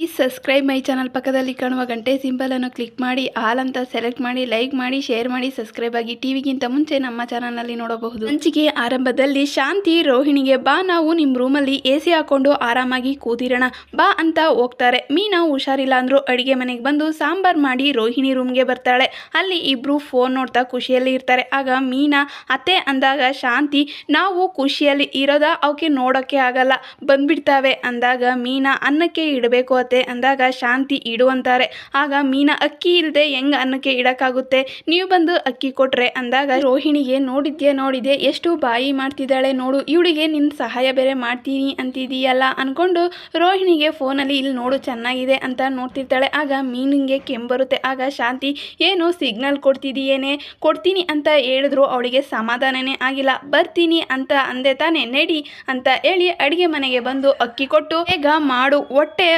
ಈ subscribe my channel ಪಕ್ಕದಲ್ಲಿ ಕಾಣುವ ಗಂಟೆ ಸಿಂಬಲ್ ಅನ್ನು ಕ್ಲಿಕ್ ಮಾಡಿ ಆಲ್ ಅಂತ ಸೆಲೆಕ್ಟ್ ಮಾಡಿ, ಲೈಕ್ ಮಾಡಿ, ಶೇರ್ ಮಾಡಿ, ಸಬ್ಸ್ಕ್ರೈಬ್ ಆಗಿ ಟಿವಿಗಿಂತ ಮುಂಚೆ ನಮ್ಮ ಚಾನಲ್ನಲ್ಲಿ ನೋಡಬಹುದು. ಹಂಚಿಕೆ ಆರಂಭದಲ್ಲಿ ಶಾಂತಿ, ರೋಹಿಣಿಗೆ ಬಾ, ನಾವು ನಿಮ್ಮ ರೂಮಲ್ಲಿ ಎ ಸಿ ಹಾಕೊಂಡು ಆರಾಮಾಗಿ ಕೂದಿರೋಣ ಬಾ ಅಂತ ಹೋಗ್ತಾರೆ. ಮೀನಾ ಹುಷಾರಿಲ್ಲ ಅಂದ್ರು ಅಡಿಗೆ ಮನೆಗೆ ಬಂದು ಸಾಂಬಾರ್ ಮಾಡಿ ರೋಹಿಣಿ ರೂಮ್ಗೆ ಬರ್ತಾಳೆ. ಅಲ್ಲಿ ಇಬ್ರು ಫೋನ್ ನೋಡ್ತಾ ಖುಷಿಯಲ್ಲಿ ಇರ್ತಾರೆ. ಆಗ ಮೀನಾ, ಅತ್ತೆ ಅಂದಾಗ ಶಾಂತಿ, ನಾವು ಖುಷಿಯಲ್ಲಿ ಇರೋದ? ಅವಕ್ಕೆ ನೋಡೋಕ್ಕೆ ಆಗಲ್ಲ. ಬಂದ್ಬಿಡ್ತಾವೆ ಅಂದಾಗ ಮೀನಾ ಅನ್ನಕ್ಕೆ ಇಡಬೇಕು ಅತ್ತೆ ಅಂದಾಗ ಶಾಂತಿ ಇಡು ಅಂತಾರೆ ಆಗ ಮೀನಾ ಅಕ್ಕಿ ಇಲ್ಲದೆ ಹೆಂಗ್ ಅನ್ನಕ್ಕೆ ಇಡಕ್ಕಾಗುತ್ತೆ? ನೀವು ಬಂದು ಅಕ್ಕಿ ಕೊಟ್ರೆ ಅಂದಾಗ ರೋಹಿಣಿಗೆ ನೋಡಿದ್ಯಾ ನೋಡಿದೆ, ಎಷ್ಟು ಬಾಯಿ ಮಾಡ್ತಿದ್ದಾಳೆ ನೋಡು, ಇವಳಿಗೆ ನಿನ್ನ ಸಹಾಯ ಬೇರೆ ಮಾಡ್ತೀನಿ ಅಂತಿದೀಯಲ್ಲ ಅನ್ಕೊಂಡು ರೋಹಿಣಿಗೆ ಫೋನಲ್ಲಿ ಇಲ್ಲಿ ನೋಡು ಚೆನ್ನಾಗಿದೆ ಅಂತ ನೋಡ್ತಿರ್ತಾಳೆ. ಆಗ ಮೀನಿಗೆ ಕೆಂಬರುತ್ತೆ. ಆಗ ಶಾಂತಿ, ಏನು ಸಿಗ್ನಲ್ ಕೊಡ್ತಿದೀಯೇನೆ? ಕೊಡ್ತೀನಿ ಅಂತ ಹೇಳಿದ್ರು ಅವಳಿಗೆ ಸಮಾಧಾನನೇ ಆಗಿಲ್ಲ. ಬರ್ತೀನಿ ಅಂತ ಅಂದೆ ತಾನೆ, ನಡಿ ಅಂತ ಹೇಳಿ ಅಡಿಗೆ ಮನೆಗೆ ಬಂದು ಅಕ್ಕಿ ಕೊಟ್ಟು, ಬೇಗ ಮಾಡು, ಹೊಟ್ಟೆ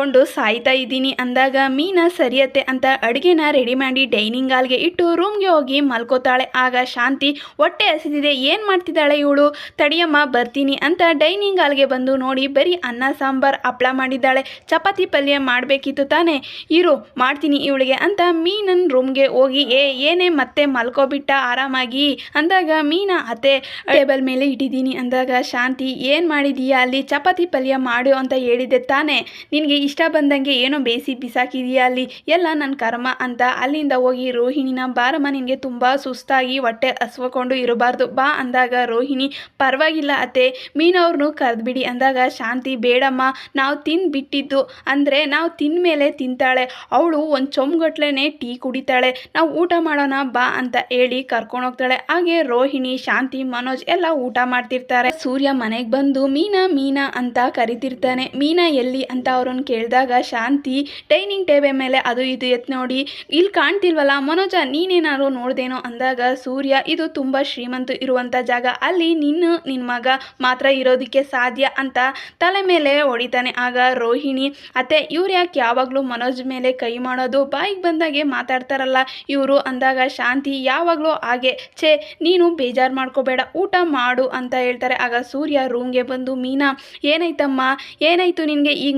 ಹಸ್ಕೊಂಡು ಸಾಯ್ತಾ ಇದ್ದೀನಿ ಅಂದಾಗ ಮೀನಾ ಸರಿಯತ್ತೆ ಅಂತ ಅಡುಗೆನ ರೆಡಿ ಮಾಡಿ ಡೈನಿಂಗ್ ಹಾಲ್ಗೆ ಇಟ್ಟು ರೂಮ್ಗೆ ಹೋಗಿ ಮಲ್ಕೋತಾಳೆ. ಆಗ ಶಾಂತಿ ಹೊಟ್ಟೆ ಹಸಿದಿದೆ. ಏನು ಮಾಡ್ತಿದ್ದಾಳೆ ಇವಳು? ತಡಿಯಮ್ಮ, ಬರ್ತೀನಿ ಅಂತ ಡೈನಿಂಗ್ ಹಾಲ್ಗೆ ಬಂದು ನೋಡಿ ಬರೀ ಅನ್ನ, ಸಾಂಬಾರ್, ಹಪ್ಳ ಮಾಡಿದ್ದಾಳೆ. ಚಪಾತಿ ಪಲ್ಯ ಮಾಡಬೇಕಿತ್ತು ತಾನೇ. ಇರು, ಮಾಡ್ತೀನಿ ಇವಳಿಗೆ ಅಂತ ಮೀನನ್ ರೂಮ್ಗೆ ಹೋಗಿ, ಏ, ಏನೇ ಮತ್ತೆ ಮಲ್ಕೋಬಿಟ್ಟ, ಆರಾಮಾಗಿ? ಅಂದಾಗ ಮೀನಾ, ಅತ್ತೆ, ಟೇಬಲ್ ಮೇಲೆ ಇಟ್ಟಿದ್ದೀನಿ. ಅಂದಾಗ ಶಾಂತಿ, ಏನು ಮಾಡಿದೀಯಾ? ಅಲ್ಲಿ ಚಪಾತಿ ಪಲ್ಯ ಮಾಡು ಅಂತ ಹೇಳಿದ್ದೆ ತಾನೇ. ನಿನಗೆ ಇಷ್ಟ ಬಂದಂಗೆ ಏನೋ ಬೇಸಿ ಬಿಸಾಕಿದೀಯಾ ಅಲ್ಲಿ? ಎಲ್ಲ ನನ್ನ ಕರ್ಮ ಅಂತ ಅಲ್ಲಿಂದ ಹೋಗಿ ರೋಹಿಣಿನ ಬಾರಮ್ಮ ನಿನಗೆ ತುಂಬ ಸುಸ್ತಾಗಿ ಹೊಟ್ಟೆ ಹಸ್ವಕೊಂಡು ಇರಬಾರ್ದು. ಬಾ ಅಂದಾಗ ರೋಹಿಣಿ, ಪರವಾಗಿಲ್ಲ ಅತ್ತೆ. ಮೀನವ್ರನ್ನು ಕರೆದ್ಬಿಡಿ ಅಂದಾಗ ಶಾಂತಿ, ಬೇಡಮ್ಮ, ನಾವು ತಿಂದ್ಬಿಟ್ಟಿದ್ದು ಅಂದರೆ ನಾವು ಮೇಲೆ ತಿಂತಾಳೆ. ಅವಳು ಒಂದು ಚೊಂಬುಗಟ್ಲೆನೇ ಟೀ ಕುಡಿತಾಳೆ. ನಾವು ಊಟ ಮಾಡೋಣ, ಬಾ ಅಂತ ಹೇಳಿ ಕರ್ಕೊಂಡು ಹೋಗ್ತಾಳೆ. ಹಾಗೆ ರೋಹಿಣಿ, ಶಾಂತಿ, ಮನೋಜ್ ಎಲ್ಲ ಊಟ ಮಾಡ್ತಿರ್ತಾರೆ. ಸೂರ್ಯ ಮನೆಗೆ ಬಂದು ಮೀನಾ ಮೀನಾ ಅಂತ ಕರಿತಿರ್ತಾನೆ. ಮೀನಾ ಎಲ್ಲಿ ಅಂತ ಅವ್ರನ್ನ ಕೇಳಿದಾಗ ಶಾಂತಿ ಡೈನಿಂಗ್ ಟೇಬಲ್ ಮೇಲೆ ಅದು ಇದು ಎತ್ ನೋಡಿ, ಇಲ್ಲಿ ಕಾಣ್ತಿಲ್ವಲ್ಲ, ಮನೋಜ ನೀನೇನಾದ್ರು ನೋಡ್ದೇನೋ? ಅಂದಾಗ, ಸೂರ್ಯ, ಇದು ತುಂಬ ಶ್ರೀಮಂತ ಇರುವಂಥ ಜಾಗ. ಅಲ್ಲಿ ನೀನು ನಿನ್ನ ಮಗ ಮಾತ್ರ ಇರೋದಕ್ಕೆ ಸಾಧ್ಯ ಅಂತ ತಲೆ ಮೇಲೆ ಹೊಡಿತಾನೆ. ಆಗ ರೋಹಿಣಿ, ಅತ್ತೆ, ಇವ್ರು ಯಾಕೆ ಯಾವಾಗಲೂ ಮನೋಜ್ ಮೇಲೆ ಕೈ ಮಾಡೋದು? ಬಾಯಿಗೆ ಬಂದಾಗೆ ಮಾತಾಡ್ತಾರಲ್ಲ ಇವರು ಅಂದಾಗ, ಶಾಂತಿ, ಯಾವಾಗಲೂ ಹಾಗೆ. ಛೇ, ನೀನು ಬೇಜಾರು ಮಾಡ್ಕೋಬೇಡ, ಊಟ ಮಾಡು ಅಂತ ಹೇಳ್ತಾರೆ. ಆಗ ಸೂರ್ಯ ರೂಮ್ಗೆ ಬಂದು, ಮೀನಾ, ಏನಾಯ್ತಮ್ಮ? ಏನಾಯ್ತು ನಿನಗೆ? ಈಗ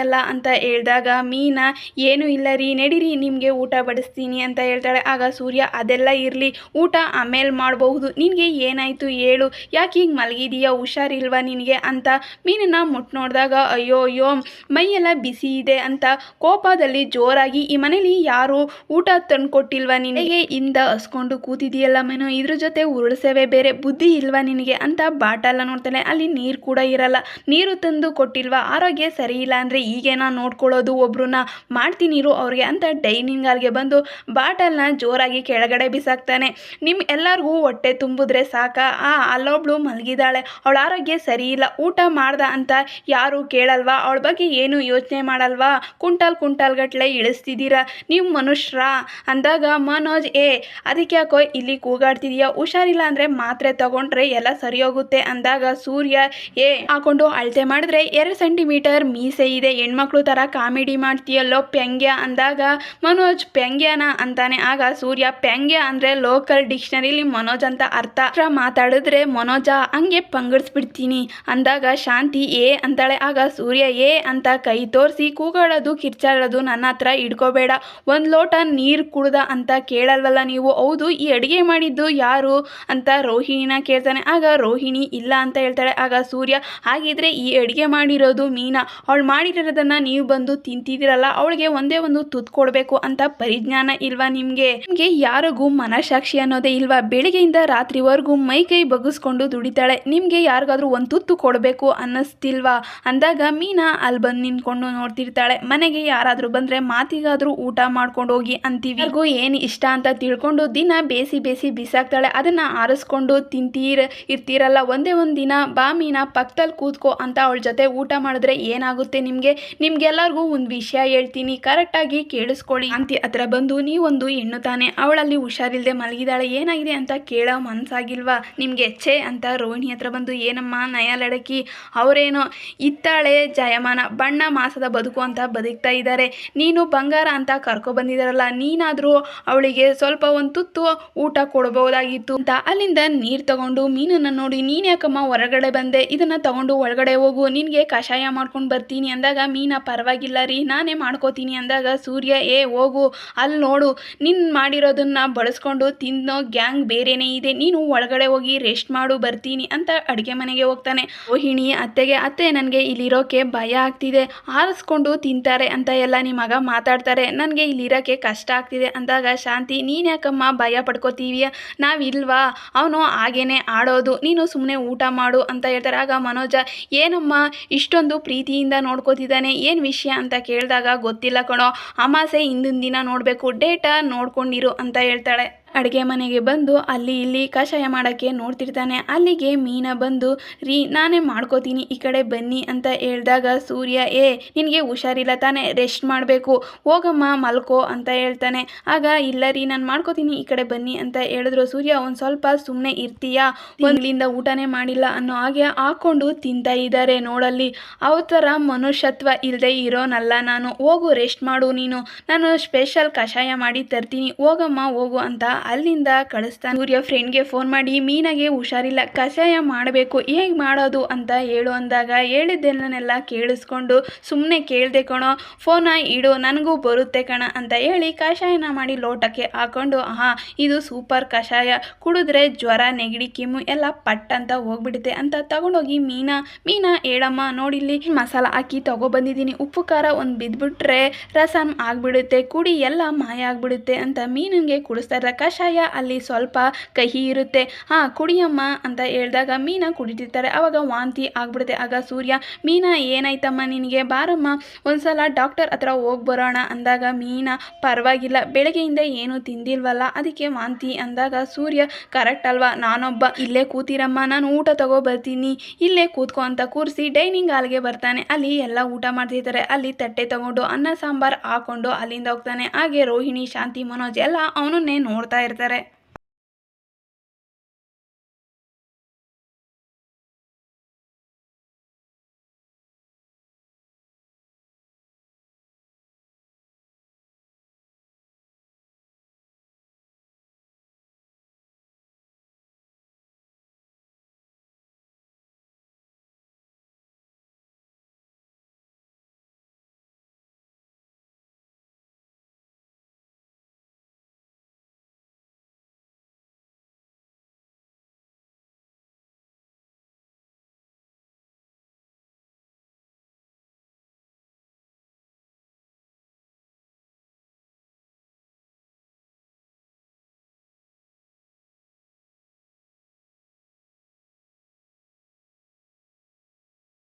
ಮಲಗಿದ್ದೀಯಲ್ಲ ಅಂತ ಹೇಳಿದಾಗ, ಮೀನಾ, ಏನು ಇಲ್ಲ ರೀ, ನಡೀರಿ, ನಿಮಗೆ ಊಟ ಬಡಿಸ್ತೀನಿ ಅಂತ ಹೇಳ್ತಾಳೆ. ಆಗ ಸೂರ್ಯ, ಅದೆಲ್ಲ ಇರಲಿ, ಊಟ ಆಮೇಲೆ ಮಾಡಬಹುದು. ನಿನಗೆ ಏನಾಯಿತು ಹೇಳು. ಯಾಕೆ ಹೀಗೆ ಮಲಗಿದೀಯಾ? ಹುಷಾರಿಲ್ವಾ ನಿನಗೆ? ಅಂತ ಮೀನನ್ನ ಮುಟ್ಟು ನೋಡಿದಾಗ, ಅಯ್ಯೋ ಅಯ್ಯೋ, ಮೈಯೆಲ್ಲ ಬಿಸಿ ಇದೆ ಅಂತ ಕೋಪದಲ್ಲಿ ಜೋರಾಗಿ, ಈ ಮನೇಲಿ ಯಾರು ಊಟ ತಂದುಕೊಟ್ಟಿಲ್ವಾ ನಿನಗೆ? ಇಂದ ಹಸ್ಕೊಂಡು ಕೂತಿದೆಯಲ್ಲ ಮೇನೋ, ಇದ್ರ ಜೊತೆ ಉರುಳಿಸೇವೆ ಬೇರೆ ಬುದ್ಧಿ ಇಲ್ವಾ ನಿನಗೆ? ಅಂತ ಬಾಟಲ್ಲ ನೋಡ್ತಾನೆ. ಅಲ್ಲಿ ನೀರು ಕೂಡ ಇರಲ್ಲ. ನೀರು ತಂದು ಕೊಟ್ಟಿಲ್ವಾ? ಆರೋಗ್ಯ ಸರಿ ಇಲ್ಲ ಅಂದರೆ ಈಗೇನ ನೋಡ್ಕೊಳ್ಳೋದು ಒಬ್ರನ್ನ ಮಾಡ್ತೀನಿ ಇರು ಅವ್ರಿಗೆ ಅಂತ ಡೈನಿಂಗ್ ಹಾಲ್ಗೆ ಬಂದು ಬಾಟಲ್ನ ಜೋರಾಗಿ ಕೆಳಗಡೆ ಬಿಸಾಕ್ತಾನೆ. ನಿಮ್ಮ ಎಲ್ಲರಿಗೂ ಹೊಟ್ಟೆ ತುಂಬಿದ್ರೆ ಸಾಕ? ಆ, ಅಲ್ಲೊಬ್ಳು ಮಲಗಿದಾಳೆ. ಅವಳ ಆರೋಗ್ಯ ಸರಿ ಇಲ್ಲ ಊಟ ಮಾಡ್ದ ಅಂತ ಯಾರು ಕೇಳಲ್ವಾ? ಅವಳ ಬಗ್ಗೆ ಏನು ಯೋಚನೆ ಮಾಡಲ್ವಾ? ಕುಂಟಾಲ್ ಕುಂಟಾಲ್ ಗಟ್ಲೆ ಇಳಿಸ್ತಿದ್ದೀರಾ ನೀವು ಮನುಷ್ಯರ ಅಂದಾಗ ಮನೋಜ್, ಏ ಅದಕ್ಕೆ ಯಾಕೋ ಇಲ್ಲಿ ಕೂಗಾಡ್ತಿದೀಯ? ಹುಷಾರಿಲ್ಲ ಅಂದ್ರೆ ಮಾತ್ರೆ ತಗೊಂಡ್ರೆ ಎಲ್ಲ ಸರಿ ಹೋಗುತ್ತೆ ಅಂದಾಗ ಸೂರ್ಯ, ಏ, ಹಾಕೊಂಡು ಅಳತೆ ಮಾಡಿದ್ರೆ ಎರಡು ಸೆಂಟಿಮೀಟರ್ ಮೀಸೆ ಇದೆ. ಹೆಣ್ಮಕ್ಳು ಥರ ಕಾಮಿಡಿ ಮಾಡ್ತೀಯಲ್ಲೋ ಪ್ಯಂಗ್ಯ ಅಂದಾಗ ಮನೋಜ್ ಪ್ಯಂಗ್ಯನ ಅಂತಾನೆ. ಆಗ ಸೂರ್ಯ, ಪ್ಯಂಗ್ಯ ಅಂದರೆ ಲೋಕಲ್ ಡಿಕ್ಷನರಿಲಿ ಮನೋಜ್ ಅಂತ ಅರ್ಥ. ಮಾತಾಡಿದ್ರೆ ಮನೋಜ, ಹಂಗೆ ಪಂಗಡಿಸ್ಬಿಡ್ತೀನಿ ಅಂದಾಗ ಶಾಂತಿ, ಏ ಅಂತಾಳೆ. ಆಗ ಸೂರ್ಯ, ಏ ಅಂತ ಕೈ ತೋರಿಸಿ ಕೂಗಾಡೋದು, ಕಿರ್ಚಾಡೋದು ನನ್ನ ಹತ್ರ ಇಡ್ಕೋಬೇಡ ಒಂದು ಲೋಟ ನೀರು ಕುಡ್ದ ಅಂತ ಕೇಳಲ್ವಲ್ಲ ನೀವು? ಹೌದು, ಈ ಅಡುಗೆ ಮಾಡಿದ್ದು ಯಾರು? ಅಂತ ರೋಹಿಣಿನ ಕೇಳ್ತಾನೆ. ಆಗ ರೋಹಿಣಿ, ಇಲ್ಲ ಅಂತ ಹೇಳ್ತಾಳೆ. ಆಗ ಸೂರ್ಯ, ಹಾಗಿದ್ರೆ ಈ ಅಡುಗೆ ಮಾಡಿರೋದು ಮೀನಾ. ಅವಳು ಮಾಡಿರೋದನ್ನ ನೀವು ಬಂದು ತಿಂತಿದ್ದೀರಲ್ಲ, ಅವಳಿಗೆ ಒಂದೇ ಒಂದು ತುತ್ತು ಕೊಡಬೇಕು ಅಂತ ಪರಿಜ್ಞಾನ ಇಲ್ವಾ ನಿಮಗೆ? ನಿಮಗೆ ಯಾರಿಗೂ ಮನಸಾಕ್ಷಿ ಅನ್ನೋದೇ ಇಲ್ವಾ? ಬೆಳಿಗ್ಗೆಯಿಂದ ರಾತ್ರಿವರೆಗೂ ಮೈ ಕೈ ಬಗ್ಗಿಸ್ಕೊಂಡು ದುಡಿತಾಳೆ, ನಿಮಗೆ ಯಾರಿಗಾದ್ರೂ ಒಂದು ತುತ್ತು ಕೊಡಬೇಕು ಅನ್ನಿಸ್ತಿಲ್ವಾ? ಅಂದಾಗ ಮೀನಾ ಅಲ್ಲಿ ಬಂದು ನಿಂತ್ಕೊಂಡು ನೋಡ್ತಿರ್ತಾಳೆ, ಮನೆಗೆ ಯಾರಾದರೂ ಬಂದ್ರೆ ಮಾತಿಗಾದರೂ ಊಟ ಮಾಡ್ಕೊಂಡು ಹೋಗಿ ಅಂತೀವಿ. ಯಾರಿಗೂ ಏನು ಇಷ್ಟ ಅಂತ ತಿಳ್ಕೊಂಡು ದಿನ ಬೇಸಿ ಬೇಸಿ ಬಿಸಾಕ್ತಾಳೆ, ಅದನ್ನ ಆರಿಸ್ಕೊಂಡು ತಿಂತೀರ, ಇರ್ತೀರಲ್ಲ, ಒಂದೇ ಒಂದು ದಿನ ಬಾ ಮೀನಾ ಪಕ್ಕದಲ್ಲಿ ಕೂತ್ಕೋ ಅಂತ ಅವಳ ಜೊತೆ ಊಟ ಮಾಡಿದ್ರೆ ಏನಾಗುತ್ತೆ ನಿಮಗೆ? ನಿಮ್ಗೆಲ್ಲರಿಗೂ ಒಂದು ವಿಷಯ ಹೇಳ್ತೀನಿ. ಕರೆಕ್ಟಾಗಿ ಕೇಳಿಸ್ಕೊಳ್ಳಿ. ಅಂತಿ ಹತ್ರ ಬಂದು ನೀ ಒಂದು ಹೆಣ್ಣು ತಾನೆ. ಅವಳಲ್ಲಿ ಹುಷಾರಿಲ್ದೆ ಮಲಗಿದಾಳೆ. ಏನಾಗಿದೆ ಅಂತ ಕೇಳೋ ಮನ್ಸಾಗಿಲ್ವಾ? ನಿಮಗೆ ಎಚ್ಚೆ ಅಂತ ರೋಹಿಣಿ ಹತ್ರ ಬಂದು, ಏನಮ್ಮ ನಯ ಲಡಕಿ ಅವರೇನೋ ಇತ್ತಾಳೆ ಜಯಮಾನ, ಬಣ್ಣ ಮಾಸದ ಬದುಕು ಅಂತ ಬದುಕ್ತಾ ಇದ್ದಾರೆ ನೀನು ಬಂಗಾರ ಅಂತ ಕರ್ಕೊ ಬಂದಿದಾರಲ್ಲ, ನೀನಾದರೂ ಅವಳಿಗೆ ಸ್ವಲ್ಪ ಒಂದು ತುತ್ತು ಊಟ ಕೊಡಬಹುದಾಗಿತ್ತು ಅಂತ. ಅಲ್ಲಿಂದ ನೀರು ತಗೊಂಡು ಮೀನನ್ನ ನೋಡಿ ನೀನು ಯಾಕಮ್ಮ ಹೊರಗಡೆ ಬಂದೆ? ಇದನ್ನ ತಗೊಂಡು ಒಳಗಡೆ ಹೋಗು. ನಿನಗೆ ಕಷಾಯ ಮಾಡ್ಕೊಂಡು ಬರ್ತೀನಿ ಅಂದಾಗ ಮೀನಾ, ಪರವಾಗಿಲ್ಲ ರೀ, ನಾನೇ ಮಾಡ್ಕೋತೀನಿ ಅಂದಾಗ ಸೂರ್ಯ, ಏ, ಹೋಗು ಅಲ್ಲಿ ನೋಡು ನಿನ್ನ ಮಾಡಿರೋದನ್ನ ಬಳಸ್ಕೊಂಡು ತಿನ್ನೋ ಗ್ಯಾಂಗ್ ಬೇರೆನೇ ಇದೆ, ನೀನು ಒಳಗಡೆ ಹೋಗಿ ರೆಸ್ಟ್ ಮಾಡು, ಬರ್ತೀನಿ ಅಂತ ಅಡುಗೆ ಮನೆಗೆ ಹೋಗ್ತಾನೆ. ರೋಹಿಣಿ ಅತ್ತೆಗೆ, ಅತ್ತೆ, ನನಗೆ ಇಲ್ಲಿರೋಕೆ ಭಯ ಆಗ್ತಿದೆ, ಆರಿಸ್ಕೊಂಡು ತಿಂತಾರೆ ಅಂತ ಎಲ್ಲ ನಿಮ್ಮ ಮಗ ಮಾತಾಡ್ತಾರೆ. ನನಗೆ ಇಲ್ಲಿರೋಕ್ಕೆ ಕಷ್ಟ ಆಗ್ತಿದೆ ಅಂದಾಗ ಶಾಂತಿ, ನೀನು ಯಾಕಮ್ಮ ಭಯ ಪಡ್ಕೋತೀವಿಯ ನಾವಿಲ್ವಾ ಅವನು ಹಾಗೇನೆ ಆಡೋದು, ನೀನು ಸುಮ್ಮನೆ ಊಟ ಮಾಡು ಅಂತ ಹೇಳ್ತಾರೆ. ಆಗ ಮನೋಜ, ಏನಮ್ಮ, ಇಷ್ಟೊಂದು ಪ್ರೀತಿಯಿಂದ ನೋಡ್ಕೋತಿದ್ದಾನೆ ಏನು ವಿಷಯ ಅಂತ ಕೇಳಿದಾಗ ಗೊತ್ತಿಲ್ಲ ಕಣೋ ಅಮಾಸೆ ಹಿಂದಿನ ದಿನ ನೋಡಬೇಕು ಡೇಟಾ ನೋಡ್ಕೊಂಡಿರು ಅಂತ ಹೇಳ್ತಾಳೆ. ಅಡುಗೆ ಮನೆಗೆ ಬಂದು ಅಲ್ಲಿ ಇಲ್ಲಿ ಕಷಾಯ ಮಾಡೋಕ್ಕೆ ನೋಡ್ತಿರ್ತಾನೆ. ಅಲ್ಲಿಗೆ ಮೀನಾ ಬಂದು, ರೀ, ನಾನೇ ಮಾಡ್ಕೋತೀನಿ, ಈ ಕಡೆ ಬನ್ನಿ ಅಂತ ಹೇಳಿದಾಗ ಸೂರ್ಯ, ಏ, ನಿನಗೆ ಹುಷಾರಿಲ್ಲ ತಾನೇ, ರೆಸ್ಟ್ ಮಾಡಬೇಕು, ಹೋಗಮ್ಮ, ಮಲ್ಕೋ ಅಂತ ಹೇಳ್ತಾನೆ. ಆಗ, ಇಲ್ಲ ರೀ, ನಾನು ಮಾಡ್ಕೋತೀನಿ, ಈ ಕಡೆ ಬನ್ನಿ ಅಂತ ಹೇಳಿದ್ರು. ಸೂರ್ಯ, ಒಂದು ಸ್ವಲ್ಪ ಸುಮ್ಮನೆ ಇರ್ತೀಯಾ? ಒಂದ್ಲಿಂದ ಊಟನೇ ಮಾಡಿಲ್ಲ ಅನ್ನೋ ಹಾಗೆ ಹಾಕ್ಕೊಂಡು ತಿಂತಾ ಇದ್ದಾರೆ ನೋಡಲ್ಲಿ. ಅವತರ ಮನುಷ್ಯತ್ವ ಇಲ್ಲದೆ ಇರೋನಲ್ಲ ನಾನು. ಹೋಗು, ರೆಸ್ಟ್ ಮಾಡು ನೀನು. ನಾನು ಸ್ಪೆಷಲ್ ಕಷಾಯ ಮಾಡಿ ತರ್ತೀನಿ. ಹೋಗಮ್ಮ, ಹೋಗು ಅಂತ ಅಲ್ಲಿಂದ ಕಳಿಸ್ತಾನೆ ಸೂರ್ಯ ಫ್ರೆಂಡ್ಗೆ ಫೋನ್ ಮಾಡಿ, ಮೀನಾಗೆ ಹುಷಾರಿಲ್ಲ, ಕಷಾಯ ಮಾಡಬೇಕು, ಹೇಗೆ ಮಾಡೋದು ಅಂತ ಹೇಳು ಅಂದಾಗ ಹೇಳಿದ್ದೆಲ್ಲನೆಲ್ಲ ಕೇಳಿಸ್ಕೊಂಡು ಸುಮ್ಮನೆ ಕೇಳ್ದೆ ಕಣೋ ಫೋನ ಇಡು, ನನಗೂ ಬರುತ್ತೆ ಕಣ ಅಂತ ಹೇಳಿ ಕಷಾಯನ ಮಾಡಿ ಲೋಟಕ್ಕೆ ಹಾಕೊಂಡು, ಆಹಾ, ಇದು ಸೂಪರ್ ಕಷಾಯ, ಕುಡಿದ್ರೆ ಜ್ವರ, ನೆಗಡಿ, ಕೆಮ್ಮು ಎಲ್ಲ ಪಟ್ ಅಂತ ಹೋಗ್ಬಿಡುತ್ತೆ ಅಂತ ತಗೊಂಡೋಗಿ ಮೀನಾ ಮೀನಾ, ಹೇಳಮ್ಮ ನೋಡಿಲ್ಲಿ ಮಸಾಲ ಹಾಕಿ ತಗೊಬಂದಿದ್ದೀನಿ ಉಪ್ಪು, ಖಾರ ಒಂದು ಬಿದ್ದುಬಿಟ್ರೆ ರಸಮ್ ಆಗಿಬಿಡುತ್ತೆ, ಕುಡಿ ಎಲ್ಲ ಮಾಯ ಆಗಿಬಿಡುತ್ತೆ ಅಂತ ಮೀನಿಗೆ ಕುಡಿಸ್ತಾ ಇರ್ತಾರೆ ಕಷಾಯ ಅಲ್ಲಿ ಸ್ವಲ್ಪ ಕಹಿ ಇರುತ್ತೆ. ಹಾಂ, ಕುಡಿಯಮ್ಮ ಅಂತ ಹೇಳಿದಾಗ ಮೀನಾ ಕುಡಿತಿರ್ತಾರೆ. ಆವಾಗ ವಾಂತಿ ಆಗ್ಬಿಡುತ್ತೆ. ಆಗ ಸೂರ್ಯ, ಮೀನಾ, ಏನಾಯ್ತಮ್ಮ ನಿನಗೆ? ಬಾರಮ್ಮ, ಒಂದ್ಸಲ ಡಾಕ್ಟರ್ ಹತ್ರ ಹೋಗಿ ಬರೋಣ ಅಂದಾಗ ಮೀನಾ, ಪರವಾಗಿಲ್ಲ, ಬೆಳಗ್ಗೆಯಿಂದ ಏನು ತಿಂದಿಲ್ವಲ್ಲ, ಅದಕ್ಕೆ ವಾಂತಿ ಅಂದಾಗ ಸೂರ್ಯ, ಕರೆಕ್ಟ್ ಅಲ್ವಾ, ನಾನೊಬ್ಬ, ಇಲ್ಲೇ ಕೂತಿರಮ್ಮ, ನಾನು ಊಟ ತಗೋ ಬರ್ತೀನಿ ಇಲ್ಲೇ ಕೂತ್ಕೋ ಅಂತ ಕೂರಿಸಿ ಡೈನಿಂಗ್ ಹಾಲ್ಗೆ ಬರ್ತಾನೆ. ಅಲ್ಲಿ ಎಲ್ಲ ಊಟ ಮಾಡ್ತಿರ್ತಾರೆ. ಅಲ್ಲಿ ತಟ್ಟೆ ತಗೊಂಡು ಅನ್ನ, ಸಾಂಬಾರ್ ಹಾಕೊಂಡು ಅಲ್ಲಿಂದ ಹೋಗ್ತಾನೆ. ಹಾಗೆ ರೋಹಿಣಿ, ಶಾಂತಿ, ಮನೋಜ್ ಎಲ್ಲ ಅವನನ್ನೇ ನೋಡ್ತಾ ಇರ್ತಾರೆ.